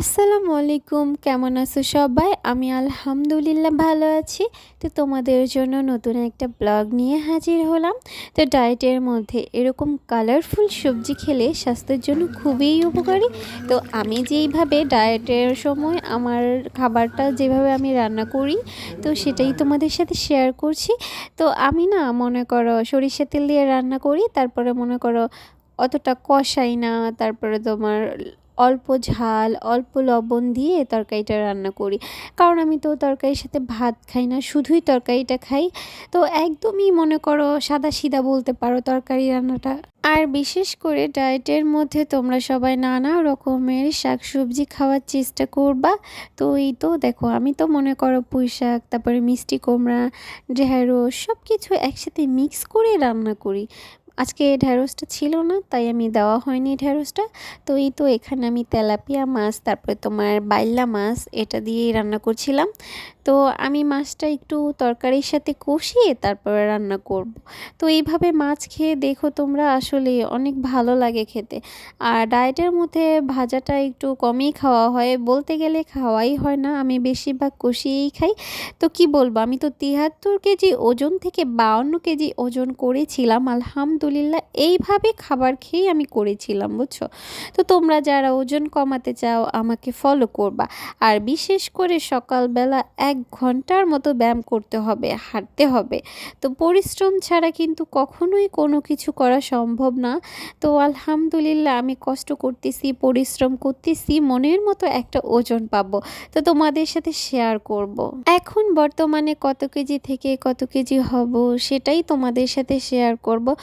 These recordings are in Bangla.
আসসালামু আলাইকুম, কেমন আছো সবাই? আমি আলহামদুলিল্লাহ ভালো আছি। তো তোমাদের জন্য নতুন একটা ব্লগ নিয়ে হাজির হলাম। তো ডায়েটের মধ্যে এরকম কালারফুল সবজি খেলে স্বাস্থ্যের জন্য খুবই উপকারী। তো আমি যেইভাবে ডায়েটের সময় আমার খাবারটা যেভাবে আমি রান্না করি, তো সেটাই তোমাদের সাথে শেয়ার করছি। তো আমি না, মনে করো সরিষা তেল দিয়ে রান্না করি, তারপরে মনে করো অতটা কষাই না, তারপরে তোমার অল্প ঝাল, অল্প লবণ দিয়ে তরকারিটা রান্না করি। কারণ আমি তো তরকারির সাথে ভাত খাই না, শুধুই তরকারিটা খাই। তো একদমই মনে করো সাদা সিধা বলতে পারো তরকারি রান্নাটা। আর বিশেষ করে ডায়েটের মধ্যে তোমরা সবাই নানা রকমের শাকসবজি খাওয়ার চেষ্টা করবা। তো এই তো দেখো, আমি তো মনে করো পুঁই শাক, তারপরে মিষ্টি কুমড়া, ঢেঁড়স সব কিছু একসাথে মিক্স করে রান্না করি। আজকে ঢ্যাঁড়সটা ছিল না, তাই আমি দেওয়া হয়নি ঢ্যাঁড়সটা তো এই তো এখানে আমি তেলাপিয়া মাছ, তারপরে তোমার বাইল্লা মাছ, এটা দিয়েই রান্না করছিলাম। তো আমি মাছটা একটু তরকারির সাথে কষিয়ে তারপরে রান্না করব। তো এইভাবে মাছ খেয়ে দেখো তোমরা, আসলে অনেক ভালো লাগে খেতে। আর ডায়েটের মধ্যে ভাজাটা একটু কমই খাওয়া হয়, বলতে গেলে খাওয়াই হয় না, আমি বেশিরভাগ কষিয়েই খাই। তো কি বলব, আমি তো তিয়াত্তর কেজি ওজন থেকে বাউন্ন কেজি ওজন করেছিলাম, আলহামদুলিল্লাহ। এইভাবে খাবার খেয়েই আমি করেছিলাম, বুঝছ? তো তোমরা যারা ওজন কমাতে চাও, আমাকে ফলো করবা। আর বিশেষ করে সকালবেলা এক ঘণ্টার মতো ব্যায়াম করতে হবে, হাঁটতে হবে। তো পরিশ্রম ছাড়া কিন্তু কখনোই কোনো কিছু করা সম্ভব না। তো আলহামদুলিল্লাহ, আমি কষ্ট করতেছি, পরিশ্রম করতেছি, মনের মতো একটা ওজন পাবো। তো তোমাদের সাথে শেয়ার করব। এখন বর্তমানে কত কেজি থেকে কত কেজি হব, সেটাই তোমাদের সাথে শেয়ার করব।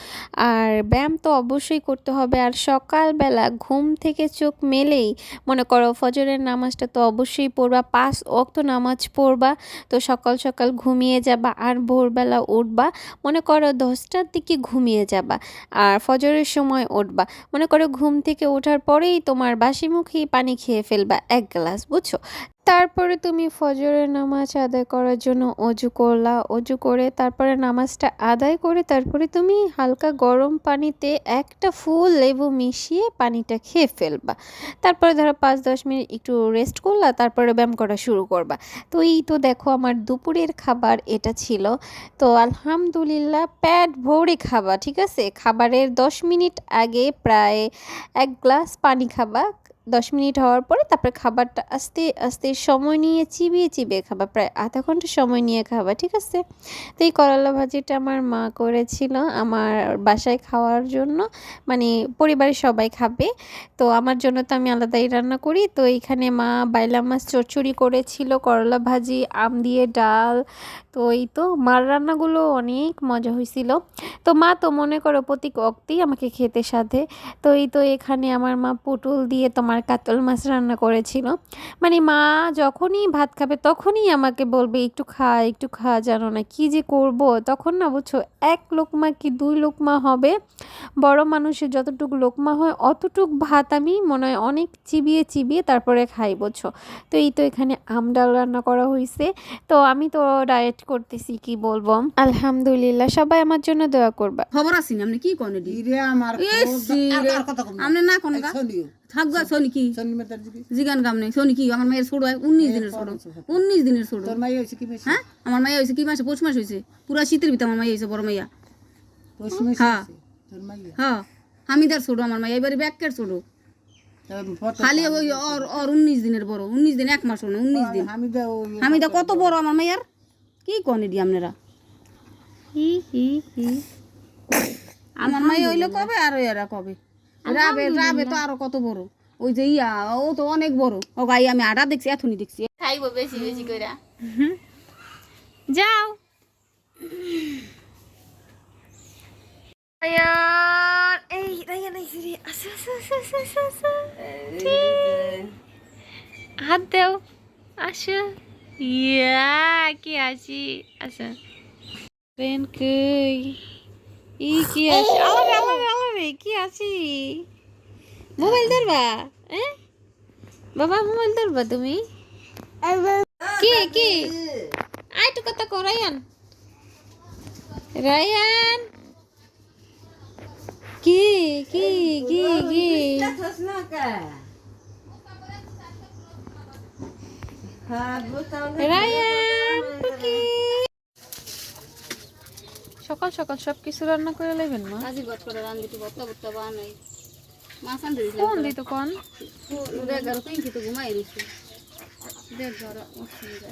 আর ব্যায়াম তো অবশ্যই করতে হবে। আর সকালবেলা ঘুম থেকে চোখ মেলেই মনে করো ফজরের নামাজটা তো অবশ্যই পড়বা, পাঁচ অক্ত নামাজ পড়বা, তো সকাল সকাল ঘুমিয়ে যাবা আর ভোরবেলা উঠবা, মনে করো দশটার দিকে ঘুমিয়ে যাবা আর ফজরের সময় উঠবা। মনে করো ঘুম থেকে ওঠার পরেই তোমার বাসিমুখী পানি খেয়ে ফেলবা, এক গ্লাস, বুঝছ? তারপরে তুমি ফজরের নামাজ আদায় করার জন্য অজু করলা, অজু করে তারপরে নামাজটা আদায় করে তারপরে তুমি হালকা গরম পানিতে একটা ফুল লেবু মিশিয়ে পানিটা খেয়ে ফেলবা। তারপরে ধরো পাঁচ দশ মিনিট একটু রেস্ট করলা, তারপরে ব্যায়াম করা শুরু করবা। তো এই তো দেখো আমার দুপুরের খাবার এটা ছিল। তো আলহামদুলিল্লাহ প্যাট ভরে খাবা, ঠিক আছে? খাবারের দশ মিনিট আগে প্রায় এক গ্লাস পানি খাবা। দশ মিনিট হওয়ার পরে তারপরে খাবারটা আস্তে আস্তে সময় নিয়ে চিবিয়ে চিবিয়ে খাবা। প্রায় আধা ঘণ্টা সময় নিয়ে খাবা, ঠিক আছে? তো এই করলা ভাজিটা আমার মা করেছিল আমার বাসায় খাওয়ার জন্য। মানে পরিবারের সবাই খাবে। তো আমার জন্য তো আমি আলাদাই রান্না করি। তো এইখানে মা বাইলা মাছ চচ্চড়ি করেছিল, করলা ভাজি, আম দিয়ে ডাল। তো এই তো মার রান্নাগুলো অনেক মজা হয়েছিল। তো মা তো মনে করো প্রতি অক্তেই আমাকে খেতে সাথে তো এই তো এখানে আমার মা পুটুল দিয়ে তোমার কাতল মাছ রান্না করেছিল। মানে মা যখনই ভাত খাবে তখনই আমাকে বলবে একটু খা একটু খা জানো না কি যে করব? তখন না বুঝছ এক লোকমা কি দুই লোকমা হবে? বড় মানুষের যতটুকু লোকমা হয় অতটুক ভাত আমি মনে হয় অনেক চিবিয়ে চিবিয়ে তারপরে খাই বুঝছ? তো এই তো এখানে আম ডাল রান্না করা হয়েছে তো আমি তো ডায়েট করতেছি কি বলব? আলহামদুলিল্লাহ সবাই আমার জন্য দোয়া করবা। খবর আছি আপনি কি ইরে আমার কথা কম আপনি না কোন থাকবা শনি কি। জিগান কাম নেই। শনি কি আমার মায়ের ছোট হয় উনিশ দিনের ছোট। উনিশ দিনের ছোট। মাই? হ্যাঁ? আমার মাইয়া হয়েছে কি মাসে? পৌষ মাস হয়েছে। পুরা শীতের ভিতরে আমার মাইয়া হয়েছে বড় মাইয়া। হ্যাঁ। হ্যাঁ। হামিদার ছোট আমার মাইয়া এবারে ব্যাকের ছোট। খালি ওই ওর ওর উনিশ দিনের বড়। উনিশ দিন এক মাস না উনিশ দিন। হামিদা কত বড়। আমার মাইয়ার? কি কন এটি আপনারা? আমার মাইয়া হইলে কবে আর এরা কবে? রাবে রাবে তো আরও কত বড়। ওই যে ইয়া ও তো অনেক বড়। ও গাই আমি আটা দেখছি এখনই দেখছি। খাইবো বেশি বেশি করে যাও। হাত দাও আসো। ইয়া কি আছি আসো। রেন কই? ই কি আছি? আলারে আলারে আলারে কি আছি? মোবাইল ধরবা হ্যাঁ বাবা মোবাইল ধরবা তুমি? কি কি? তো কথা কো রায়ান। রায়ান। কি কি কি কি? রায়ান টুকি সকাল সকাল সব কিছু রান্না করে নেবেন মা আজি ভাত করে রান্ধি তো বত্তা বত্তা বানাই মাছ আনতে কোন দিত কোন রে গেল কই কি তো ঘুমাই রয়েছে দেখ ঘর অসুবিধা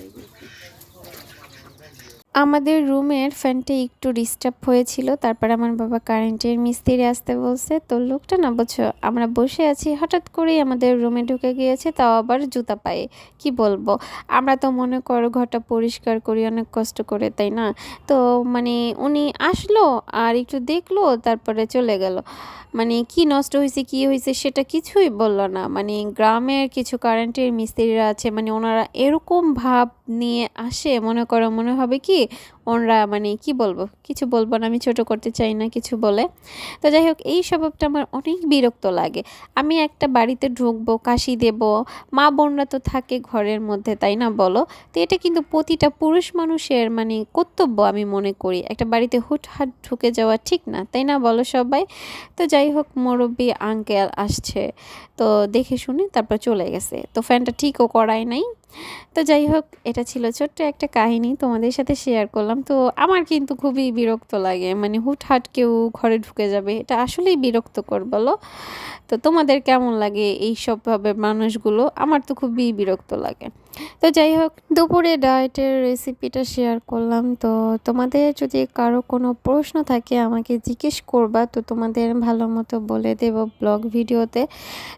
আমাদের রুমের ফ্যানটা একটু ডিস্টার্ব হয়েছিল, তারপর আমার বাবা কারেন্টের মিস্ত্রি আসতে বলছে, তো লোকটা না বুঝছ আমরা বসে আছি, হঠাৎ করেই আমাদের রুমে ঢুকে গিয়েছে, তাও আবার জুতা পায়ে, কি বলব? আমরা তো মনে করো ঘরটা পরিষ্কার করি, অনেক কষ্ট করে, তাই না? তো মানে উনি আসলো আর একটু দেখল, তারপরে চলে গেল। মানে কি নষ্ট হয়েছে, কি হয়েছে সেটা কিছুই বলল না। মানে গ্রামের কিছু কারেন্টের মিস্ত্রিরা আছে মানে ওনারা এরকম ভাব নিয়ে আসে মনে করো মনে হবে কি, ওনরা মানে কি বলব, কিছু বলব না, আমি ছোট করতে চাই না কিছু বলে। তো যাই হোক, এই স্বভাবটা আমার অনেক বিরক্ত লাগে। আমি একটা বাড়িতে ঢুকবো, কাশি দেব, মা বোনরা তো থাকে ঘরের মধ্যে, তাই না বলো? তো এটা কিন্তু প্রতিটা পুরুষ মানুষের মানে কর্তব্য আমি মনে করি। একটা বাড়িতে হুটহাট ঢুকে যাওয়া ঠিক না, তাই না বলো সবাই? তো যাই হোক, মুরব্বী আঙ্কেল আসছে। তো দেখে শুনে তারপর চলে গেছে। তো ফ্যানটা ঠিকও করায় নাই। তো যাই হোক, এটা ছিল ছোট্ট একটা কাহিনী তোমাদের সাথে শেয়ার করলাম। তো আমার কিন্তু খুবই বিরক্ত লাগে মানে হুটহাট কেউ ঘরে ঢুকে যাবে, এটা আসলেই বিরক্তকর বলো। তো তোমাদের কেমন লাগে এই সবভাবে মানুষগুলো? আমার তো খুবই বিরক্ত লাগে। তো যাই হোক, দুপুরে ডায়েটের রেসিপিটা শেয়ার করলাম। তো তোমাদের যদি কারও কোনো প্রশ্ন থাকে, আমাকে জিজ্ঞেস করবা। তো তোমাদের ভালো মতো বলে দেব ব্লগ ভিডিওতে।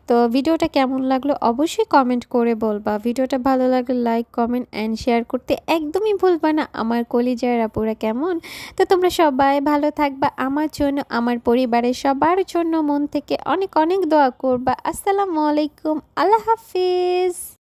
তো ভিডিওটা কেমন লাগল অবশ্যই কমেন্ট করে বলবা। ভিডিওটা ভালো লাগলে লাইক কমেন্ট অ্যান্ড শেয়ার করতে একদমই ভুলবা না। আমার কলিজার আপুরা কেমন? তো তোমরা সবাই ভালো থাকবা। আমার জন্য, আমার পরিবারের সবার জন্য মন থেকে অনেক অনেক দোয়া করবা। আসসালামু আলাইকুম। আল্লাহ হাফিজ।